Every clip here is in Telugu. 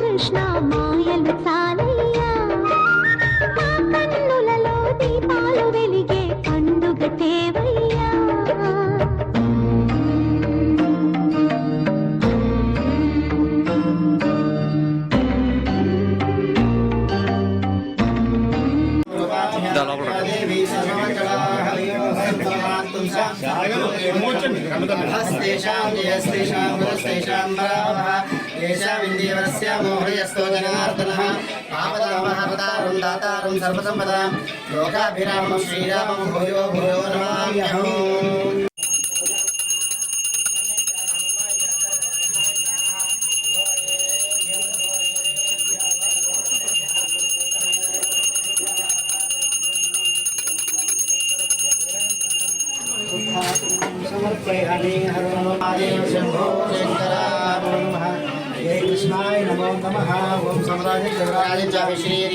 கிருஷ்ணா மாயல் சால ఏషామిందేవరస్య మోహయస్తో జనార్దనः ఆపదామహపదారం సర్వసంపదాం. లోకాభిరామం శ్రీరామం భూయో భూయో నమామ్యహం.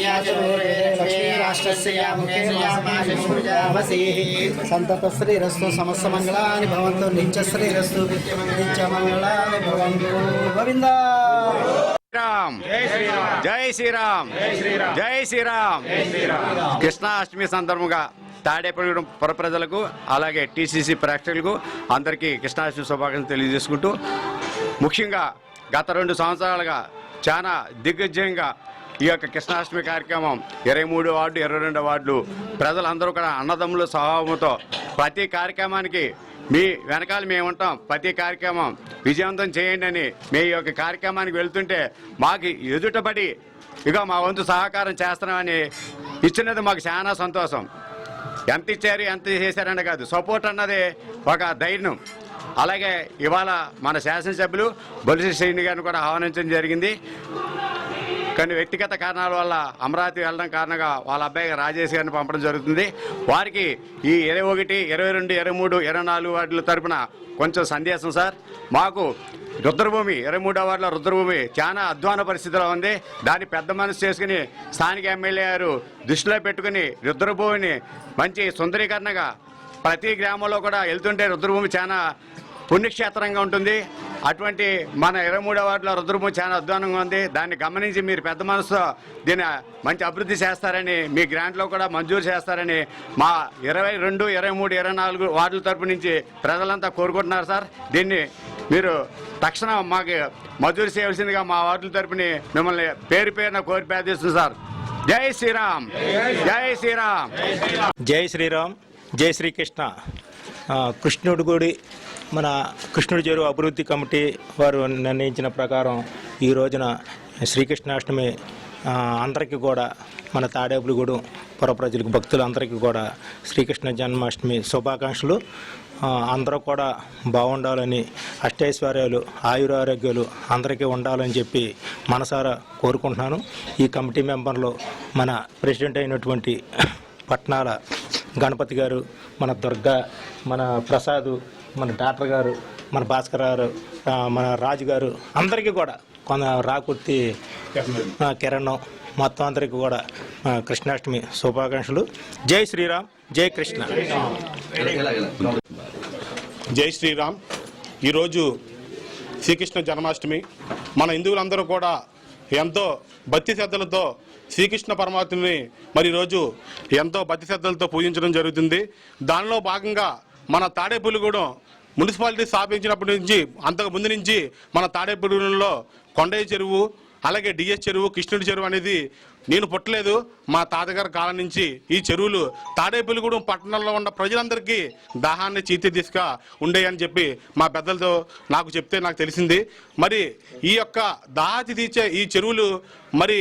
చ విశ్రీర్యాచ లక్ష్మీ రాష్ట్రస్య సంతత శ్రీరస్తు సమస్త మంగళాని భవంతు నిత్య శ్రీరస్తు నిత్య మంగళాని భవంతు గోవింద జై శ్రీరామ్ జై శ్రీరామ్ కృష్ణాష్టమి సందర్భంగా తాడేపల్లి పుర ప్రజలకు అలాగే టీసీసీ ప్రేక్షకులకు అందరికీ కృష్ణాష్టమి శుభాకాంక్షలు తెలియజేసుకుంటూ ముఖ్యంగా గత రెండు సంవత్సరాలుగా చాలా దిగ్విజయంగా ఈ యొక్క కృష్ణాష్టమి కార్యక్రమం ఇరవై మూడు వార్డు ఇరవై రెండు వార్డులు. ప్రజలందరూ కూడా అన్నదమ్ముల స్వభావంతో ప్రతి కార్యక్రమానికి మీ వెనకాల మేము ఉంటాం. ప్రతి కార్యక్రమం విజయవంతం చేయండి అని మీ యొక్క కార్యక్రమానికి వెళ్తుంటే మాకు ఎదుటపడి ఇక మా వంతు సహకారం చేస్తున్నామని ఇచ్చినది మాకు చాలా సంతోషం. ఎంత ఇచ్చారు ఎంత చేశారని కాదు. సపోర్ట్ అన్నది ఒక ధైర్యం. అలాగే ఇవాళ మన శాసనసభ్యులు బొలిసి శ్రీని గారిని కూడా ఆహ్వానించడం జరిగింది. కొన్ని వ్యక్తిగత కారణాల వల్ల అమరావతి వెళ్ళడం కారణంగా వాళ్ళ అబ్బాయి రాజేష్ గారిని పంపడం జరుగుతుంది. వారికి ఈ ఇరవై ఒకటి ఇరవై రెండు ఇరవై మూడు ఇరవై నాలుగు వార్డుల తరపున కొంచెం సందేశం సార్. మాకు రుద్రభూమి ఇరవై మూడో వార్డుల రుద్రభూమి చాలా అధ్వాన పరిస్థితిలో ఉంది. దాన్ని పెద్ద మనసు చేసుకుని స్థానిక ఎమ్మెల్యే గారు దృష్టిలో పెట్టుకుని రుద్రభూమిని మంచి సుందరీకరణగా ప్రతి గ్రామంలో కూడా వెళ్తుంటే రుద్రభూమి చాలా పుణ్యక్షేత్రంగా ఉంటుంది. అటువంటి మన ఇరవై మూడో వార్డులో రుద్రభూమి చాలా అధ్వానంగా ఉంది. దాన్ని గమనించి మీరు పెద్ద మనసుతో దీన్ని మంచి అభివృద్ధి చేస్తారని మీ గ్రాంట్లో కూడా మంజూరు చేస్తారని మా ఇరవై రెండు ఇరవై మూడు ఇరవై నాలుగు వార్డుల తరపు నుంచి ప్రజలంతా కోరుకుంటున్నారు సార్. దీన్ని మీరు తక్షణం మాకు మంజూరు చేయవలసిందిగా మా వార్డుల తరపుని మిమ్మల్ని పేరు పేరున కోరి ప్రార్థిస్తుంది సార్. జై శ్రీరామ్. జై శ్రీరామ్. జై శ్రీరామ్. జై శ్రీకృష్ణ. ఆ, కృష్ణుడి గుడి మన కృష్ణుడి చెరువు అభివృద్ధి కమిటీ వారు నిర్ణయించిన ప్రకారం ఈ రోజున శ్రీకృష్ణాష్టమి అందరికీ కూడా మన తాడేపులగూడెం పుర ప్రజలకు భక్తులందరికీ కూడా శ్రీకృష్ణ జన్మాష్టమి శుభాకాంక్షలు. అందరూ కూడా బాగుండాలని అష్టైశ్వర్యాలు ఆయురారోగ్యాలు అందరికీ ఉండాలని చెప్పి మనసారా కోరుకుంటున్నాను. ఈ కమిటీ మెంబర్లో మన ప్రెసిడెంట్ అయినటువంటి పట్నాల గణపతి గారు మన దుర్గా మన ప్రసాదు మన డాక్టర్ గారు మన భాస్కర్ గారు మన రాజు గారు అందరికీ కూడా కొంత రాకుర్తి కిరణ్ మొత్తం అందరికీ కూడా కృష్ణాష్టమి శుభాకాంక్షలు. జై శ్రీరామ్ జై కృష్ణ. జై శ్రీరామ్. ఈరోజు శ్రీకృష్ణ జన్మాష్టమి. మన హిందువులందరూ కూడా ఎంతో భక్తి శ్రద్ధలతో శ్రీకృష్ణ పరమాత్మని మరి ఈరోజు ఎంతో భక్తి శ్రద్ధలతో పూజించడం జరుగుతుంది. దానిలో భాగంగా మన తాడేపల్లిగూడెం మున్సిపాలిటీ స్థాపించినప్పటి నుంచి అంతకు ముందు నుంచి మన తాడేపల్లిగూడెంలో కొండయ్య చెరువు అలాగే డిఎస్ చెరువు కృష్ణుడి చెరువు అనేది నేను పుట్టలేదు. మా తాతగారి కాలం నుంచి ఈ చెరువులు తాడేపల్లిగూడెం పట్టణంలో ఉన్న ప్రజలందరికీ దాహాన్ని చీతి తీసుక ఉండేయని చెప్పి మా పెద్దలతో నాకు చెప్తే నాకు తెలిసింది. మరి ఈ యొక్క దాహాతి తీర్చే ఈ చెరువులు మరి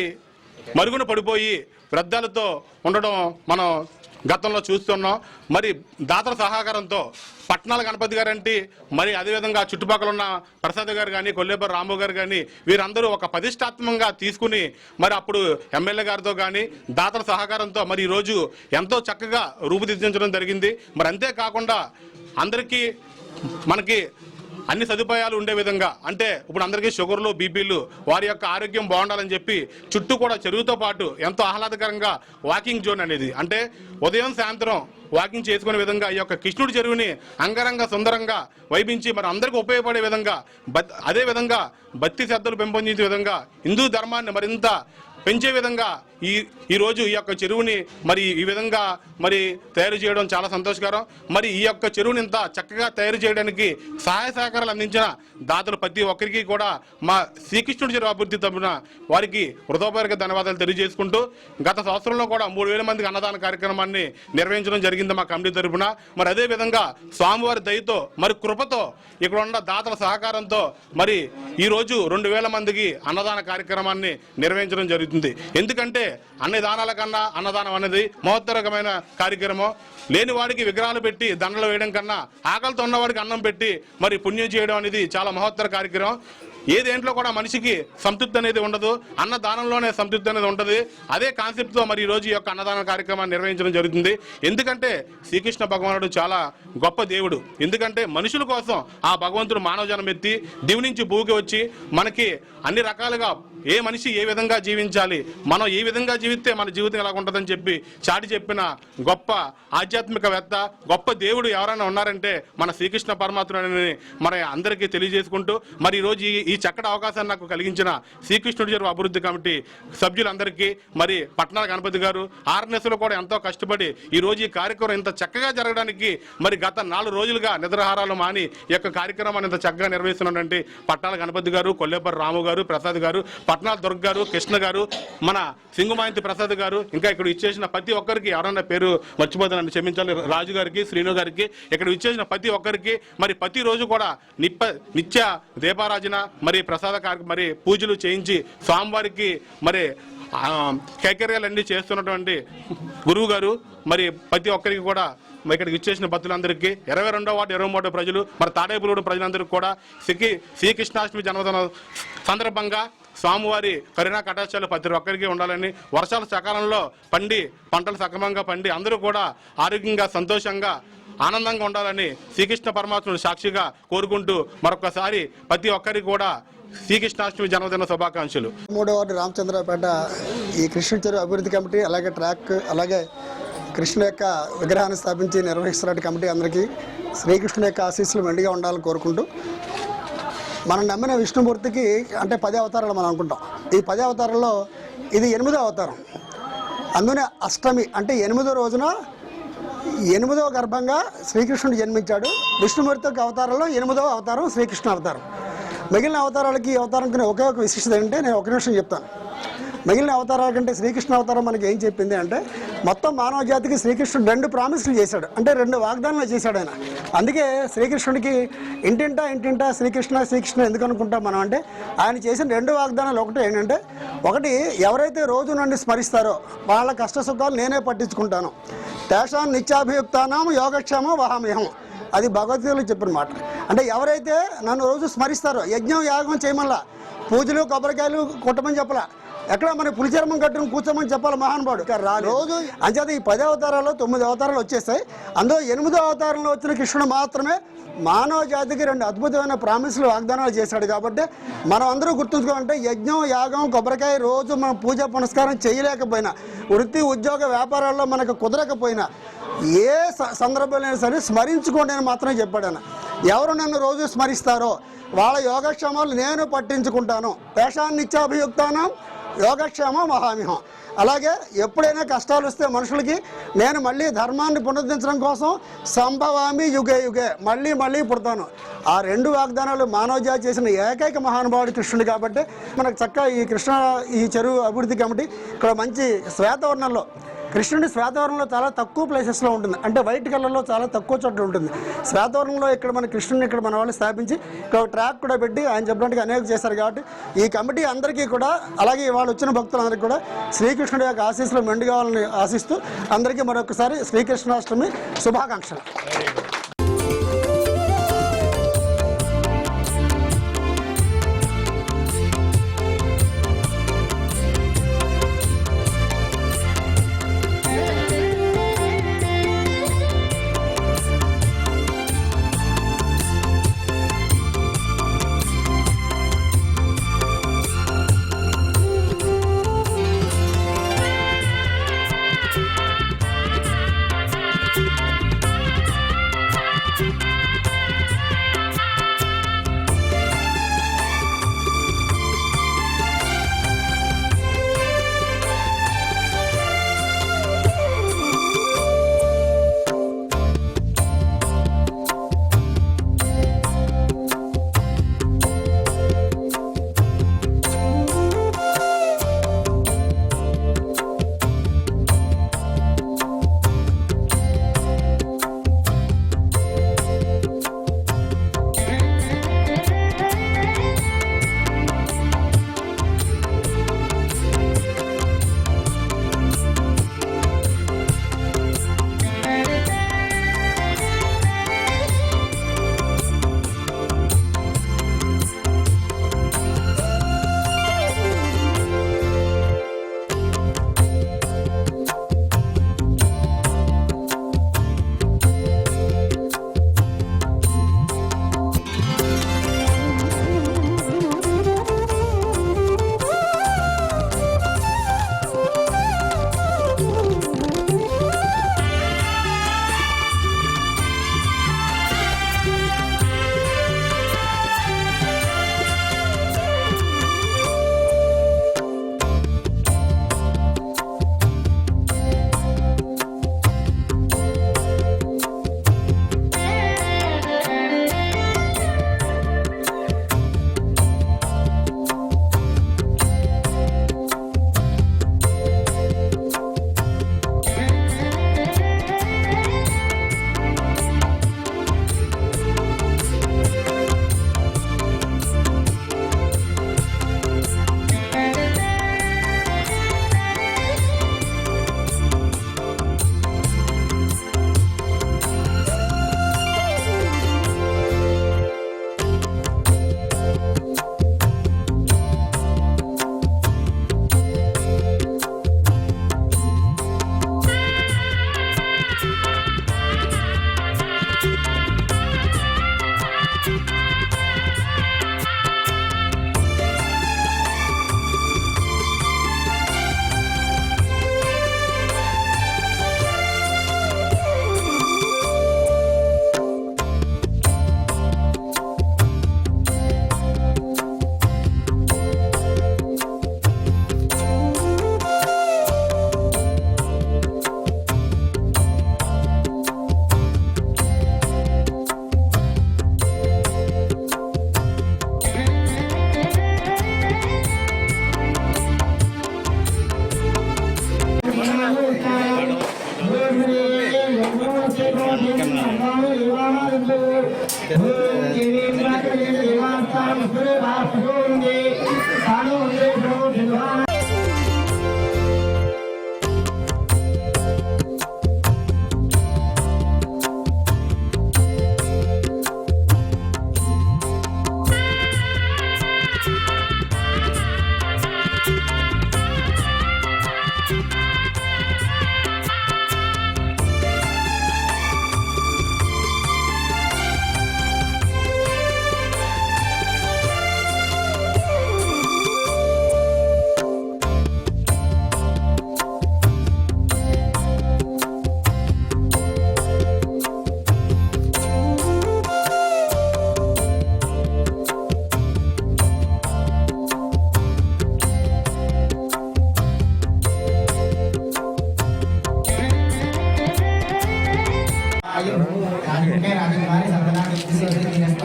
మరుగున పడిపోయి వృద్ధాలతో ఉండడం మనం గతంలో చూస్తున్నాం. మరి దాతల సహకారంతో పట్నాల గణపతి గారు అంటే మరి అదేవిధంగా చుట్టుపక్కల ఉన్న ప్రసాద్ గారు కానీ కొల్లేపర్ రాంబు గారు కానీ వీరందరూ ఒక ప్రతిష్టాత్మకంగా తీసుకుని మరి అప్పుడు ఎమ్మెల్యే గారితో కానీ దాతల సహకారంతో మరి ఈరోజు ఎంతో చక్కగా రూపుదిద్దించడం జరిగింది. మరి అంతేకాకుండా అందరికీ మనకి అన్ని సదుపాయాలు ఉండే విధంగా అంటే ఇప్పుడు అందరికీ షుగర్లు బీపీలు వారి యొక్క ఆరోగ్యం బాగుండాలని చెప్పి చుట్టూ కూడా చెరువుతో పాటు ఎంతో ఆహ్లాదకరంగా వాకింగ్ జోన్ అనేది అంటే ఉదయం సాయంత్రం వాకింగ్ చేసుకునే విధంగా ఈ యొక్క కృష్ణుడి చెరువుని అంగరంగ సుందరంగా వైపించి మరి అందరికీ ఉపయోగపడే విధంగా బత్- అదే విధంగా భక్తి శ్రద్ధలు పెంపొందించే విధంగా హిందూ ధర్మాన్ని మరింత పెంచే విధంగా ఈ ఈరోజు ఈ యొక్క చెరువుని మరి ఈ విధంగా మరి తయారు చేయడం చాలా సంతోషకరం. మరి ఈ యొక్క చెరువుని ఇంత చక్కగా తయారు చేయడానికి సహాయ సహకారాలు అందించిన దాతలు ప్రతి ఒక్కరికి కూడా మా శ్రీకృష్ణుడి చెరువు అభివృద్ధి తరపున వారికి హృదయపూర్వక ధన్యవాదాలు తెలియజేసుకుంటూ గత సంవత్సరంలో కూడా మూడు వేల మందికి అన్నదాన కార్యక్రమాన్ని నిర్వహించడం జరిగింది మా కమిటీ తరపున. మరి అదే విధంగా స్వామివారి దయతో మరి కృపతో ఇక్కడ ఉన్న దాతల సహకారంతో మరి ఈరోజు రెండు వేల మందికి అన్నదాన కార్యక్రమాన్ని నిర్వహించడం జరుగుతుంది. ఎందుకంటే అన్ని దానాల కన్నా అన్నదానం అనేది మహోత్తరకమైన కార్యక్రమం. లేని వాడికి విగ్రహాలు పెట్టి దండలు వేయడం కన్నా ఆకలితో ఉన్నవాడికి అన్నం పెట్టి మరి పుణ్యం చేయడం అనేది చాలా మహోత్తర కార్యక్రమం. ఏ దేంట్లో కూడా మనిషికి సంతృప్తి అనేది ఉండదు. అన్న దానంలోనే సంతృప్తి అనేది ఉంటుంది. అదే కాన్సెప్ట్తో మరి ఈరోజు రోజు ఈ యొక్క అన్నదాన కార్యక్రమాన్ని నిర్వహించడం జరుగుతుంది. ఎందుకంటే శ్రీకృష్ణ భగవానుడు చాలా గొప్ప దేవుడు. ఎందుకంటే మనుషుల కోసం ఆ భగవంతుడు మానవ జనం ఎత్తి దివి నుంచి భూకి వచ్చి మనకి అన్ని రకాలుగా ఏ మనిషి ఏ విధంగా జీవించాలి? మనం ఏ విధంగా జీవిస్తే మన జీవితం ఎలా ఉంటుందని చెప్పి చాటి చెప్పిన గొప్ప ఆధ్యాత్మికవేత్త గొప్ప దేవుడు ఎవరైనా ఉన్నారంటే మన శ్రీకృష్ణ పరమాత్ముడని మన అందరికీ తెలియజేసుకుంటూ మరి ఈరోజు రోజు ఈ- ఈ చక్కటి అవకాశాన్ని నాకు కలిగించిన శ్రీకృష్ణుడి చెరువు అభివృద్ధి కమిటీ సభ్యులందరికీ మరి పట్నాల గణపతి గారు ఆర్ఎన్ఎస్ కూడా ఎంతో కష్టపడి ఈ రోజు ఈ కార్యక్రమం ఇంత చక్కగా జరగడానికి మరి గత నాలుగు రోజులుగా నిద్రహారాలు మాని ఈ యొక్క కార్యక్రమాన్ని ఇంత చక్కగా నిర్వహిస్తున్నటువంటి పట్నాల గణపతి గారు కొల్లేపర్ రాము గారు ప్రసాద్ గారు పట్నాల దుర్గ గారు కృష్ణ గారు మన సింగుమాయంతి ప్రసాద్ గారు ఇంకా ఇక్కడ ఇచ్చేసిన ప్రతి ఒక్కరికి ఎవరన్నా పేరు మర్చిపోతానని క్షమించాలి. రాజు గారికి శ్రీను గారికి ఇక్కడ ఇచ్చేసిన ప్రతి ఒక్కరికి మరి ప్రతి రోజు కూడా నిప్ప నిత్య దీపారాజన మరి ప్రసాద మరి పూజలు చేయించి స్వామివారికి మరి కైకర్యాలన్నీ చేస్తున్నటువంటి గురువు గారు మరి ప్రతి ఒక్కరికి కూడా ఇక్కడికి ఇచ్చేసిన భక్తులందరికీ ఇరవై రెండో వార్డు ఇరవై మూడో ప్రజలు మరి తాడేపులూడు ప్రజలందరికీ కూడా శ్రీ శ్రీకృష్ణాష్టమి జన్మదిన సందర్భంగా స్వామివారి కరుణా కటాక్షాలు ప్రతి ఒక్కరికి ఉండాలని వర్షాలు సకాలంలో పండి పంటలు సక్రమంగా పండి అందరూ కూడా ఆరోగ్యంగా సంతోషంగా ఆనందంగా ఉండాలని శ్రీకృష్ణ పరమాత్ముడు సాక్షిగా కోరుకుంటూ మరొకసారి ప్రతి ఒక్కరికి కూడా శ్రీకృష్ణాష్టమి జన్మదిన శుభాకాంక్షలు. మూడో వార్డు రామచంద్రపేట ఈ కృష్ణ చెరువు అభివృద్ధి కమిటీ అలాగే ట్రాక్ అలాగే కృష్ణ యొక్క విగ్రహాన్ని స్థాపించి నిర్వహిస్తున్న కమిటీ అందరికీ శ్రీకృష్ణ యొక్క ఆశీస్సులు మెండుగా ఉండాలని కోరుకుంటూ మనం నమ్మిన విష్ణుమూర్తికి అంటే పది అవతారాలు మనం అనుకుంటాం. ఈ పది అవతారాల్లో ఇది ఎనిమిదో అవతారం. అందునే అష్టమి అంటే ఎనిమిదో రోజున ఎనిమిదవ గర్భంగా శ్రీకృష్ణుడు జన్మించాడు. విష్ణుమూర్తి అవతారంలో ఎనిమిదవ అవతారం శ్రీకృష్ణ అవతారం. మిగిలిన అవతారాలకి ఈ అవతారం ఒకే ఒక విశిష్టత ఏంటంటే నేను ఒక నిమిషం చెప్తాను. మిగిలిన అవతారాల కంటే శ్రీకృష్ణ అవతారం మనకి ఏం చెప్పింది అంటే మొత్తం మానవ జాతికి శ్రీకృష్ణుడు రెండు ప్రామిస్లు చేశాడు. అంటే రెండు వాగ్దానాలు చేశాడు ఆయన. అందుకే శ్రీకృష్ణుడికి ఇంటింటా ఇంటింటా శ్రీకృష్ణ శ్రీకృష్ణ ఎందుకు అనుకుంటాం మనం అంటే ఆయన చేసిన రెండు వాగ్దానాలు ఒకటి ఏంటంటే ఒకటి ఎవరైతే రోజు నుండి స్మరిస్తారో వాళ్ళ కష్ట సుఖాలు నేనే పట్టించుకుంటాను. తేషాం నిత్యాభియుక్తానం యోగక్షేమం వహామ్యహం. అది భగవద్గీతలో చెప్పిన మాట. అంటే ఎవరైతే నన్ను రోజు స్మరిస్తారో యజ్ఞం యాగం చేయమల్లా పూజలు కొబ్బరికాయలు కొట్టమని చెప్పలా ఎక్కడ మన పులిచర్మం కట్టుకుని కూర్చోమని చెప్పాలి మహానుభావుడు. రోజు అంచేత ఈ పది అవతారాల్లో తొమ్మిది అవతారాలు వచ్చేస్తాయి. అందులో ఎనిమిదో అవతారంలో వచ్చిన కృష్ణుడు మాత్రమే మానవ జాతికి రెండు అద్భుతమైన ప్రామిసులు వాగ్దానాలు చేశాడు కాబట్టి మనం అందరూ గుర్తుంచుకోవాలంటే యజ్ఞం యాగం కొబ్బరికాయ రోజు మనం పూజ పునస్కారం చేయలేకపోయినా వృత్తి ఉద్యోగ వ్యాపారాల్లో మనకు కుదరకపోయినా ఏ సందర్భంలో సరే స్మరించుకోండి అని మాత్రమే చెప్పాడు ఎవరు నన్ను రోజు స్మరిస్తారో వాళ్ళ యోగక్షేమాలు నేను పట్టించుకుంటాను. పేషాన్నిత్యాభియుక్తానం యోగక్షేమం మహామిహం. అలాగే ఎప్పుడైనా కష్టాలు వస్తే మనుషులకి నేను మళ్ళీ ధర్మాన్ని పునరుద్ధరించడం కోసం సంభవామి యుగే యుగే మళ్ళీ మళ్ళీ పుడతాను. ఆ రెండు వాగ్దానాలు మానవజాతి చేసిన ఏకైక మహానుభావుడు కృష్ణుడు కాబట్టి మనకు చక్కగా ఈ కృష్ణ ఈ చెరువు అభివృద్ధి కమిటీ ఇక్కడ మంచి శ్వేతవర్ణంలో కృష్ణుడి శ్వేతవరంలో చాలా తక్కువ ప్లేసెస్లో ఉంటుంది. అంటే వైట్ కలర్లో చాలా తక్కువ చోట్ల ఉంటుంది. శ్వేతవరంలో ఇక్కడ మన కృష్ణుని ఇక్కడ మన వాళ్ళు స్థాపించి ఇక్కడ ఒక ట్రాక్ కూడా పెట్టి ఆయన చెప్పినట్టుగా అనేక చేశారు కాబట్టి ఈ కమిటీ అందరికీ కూడా అలాగే వాళ్ళు వచ్చిన భక్తులందరికీ కూడా శ్రీకృష్ణుడి యొక్క ఆశీస్సులు మెండు కావాలని ఆశిస్తూ అందరికీ మరొకసారి శ్రీకృష్ణాష్టమి శుభాకాంక్షలు. श्री देवास्तान सुरे भास्कर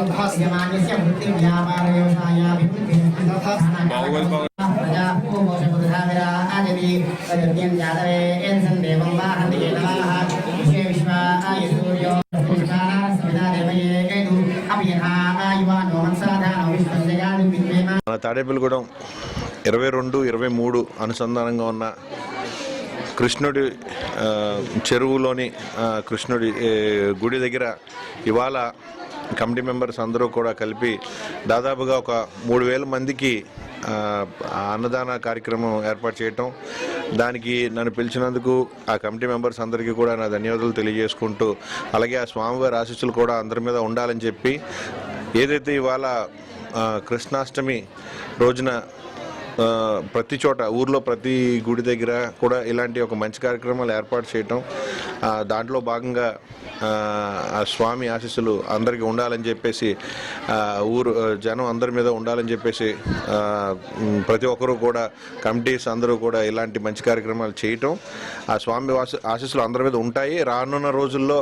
భాస్యమాన్యస్య వృత్తి వ్యాపార వ్యవసాయాభివృద్ధి దేవం వాహంతి విశ్వే సూర్యో మన తాడేపల్లిగూడెం ఇరవై రెండు ఇరవై మూడు అనుసంధానంగా ఉన్న కృష్ణుడి చెరువులోని కృష్ణుడి గుడి దగ్గర ఇవాళ కమిటీ మెంబర్స్ అందరూ కూడా కలిపి దాదాపుగా ఒక మూడు వేల మందికి అన్నదాన కార్యక్రమం ఏర్పాటు చేయటం. దానికి నన్ను పిలిచినందుకు ఆ కమిటీ మెంబర్స్ అందరికీ కూడా నా ధన్యవాదాలు తెలియజేసుకుంటూ అలాగే ఆ స్వామివారి ఆశీస్సులు కూడా అందరి మీద ఉండాలని చెప్పి ఏదైతే ఇవాళ కృష్ణాష్టమి రోజున ప్రతి చోట ఊర్లో ప్రతి గుడి దగ్గర కూడా ఇలాంటి ఒక మంచి కార్యక్రమాలు ఏర్పాటు చేయటం దాంట్లో భాగంగా ఆ, స్వామి ఆశీస్సులు అందరికీ ఉండాలని చెప్పేసి ఊరు జనం అందరి మీద ఉండాలని చెప్పేసి ప్రతి ఒక్కరూ కూడా కమిటీస్ అందరూ కూడా ఇలాంటి మంచి కార్యక్రమాలు చేయటం ఆ స్వామి వాస- ఆశీస్సులు అందరి మీద ఉంటాయి. రానున్న రోజుల్లో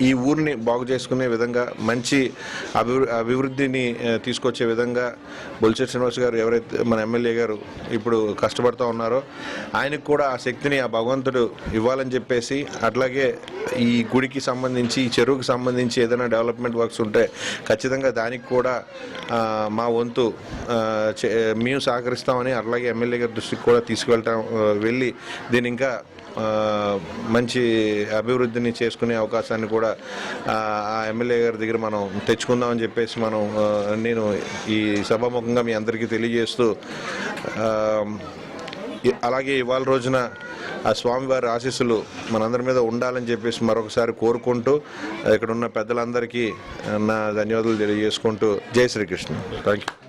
ఈ ఊరిని బాగు చేసుకునే విధంగా మంచి అభివృ అభివృద్ధిని తీసుకొచ్చే విధంగా బొలిశెట్టి శ్రీనివాస్ గారు ఎవరైతే మన ఎమ్మెల్యే గారు ఇప్పుడు కష్టపడుతూ ఉన్నారో ఆయనకు కూడా ఆ శక్తిని ఆ భగవంతుడు ఇవ్వాలని చెప్పేసి అట్లాగే ఈ గుడికి సంబంధించి ఈ చెరువుకి సంబంధించి ఏదైనా డెవలప్మెంట్ వర్క్స్ ఉంటే ఖచ్చితంగా దానికి కూడా మా వంతు చే- మేము సహకరిస్తామని అట్లాగే ఎమ్మెల్యే గారి దృష్టికి కూడా తీసుకువెళ్ళటం వెళ్ళి దీని ఇంకా మంచి అభివృద్ధిని చేసుకునే అవకాశాన్ని కూడా కూడా ఆ ఎమ్మెల్యే గారి దగ్గర మనం తెచ్చుకుందామని చెప్పేసి మనం నేను ఈ సభాముఖంగా మీ అందరికీ తెలియజేస్తూ అలాగే ఇవాళ రోజున ఆ స్వామివారి ఆశీస్సులు మనందరి మీద ఉండాలని చెప్పేసి మరొకసారి కోరుకుంటూ ఇక్కడ ఉన్న పెద్దలందరికీ నా ధన్యవాదాలు తెలియజేసుకుంటూ జై శ్రీకృష్ణ. Thank you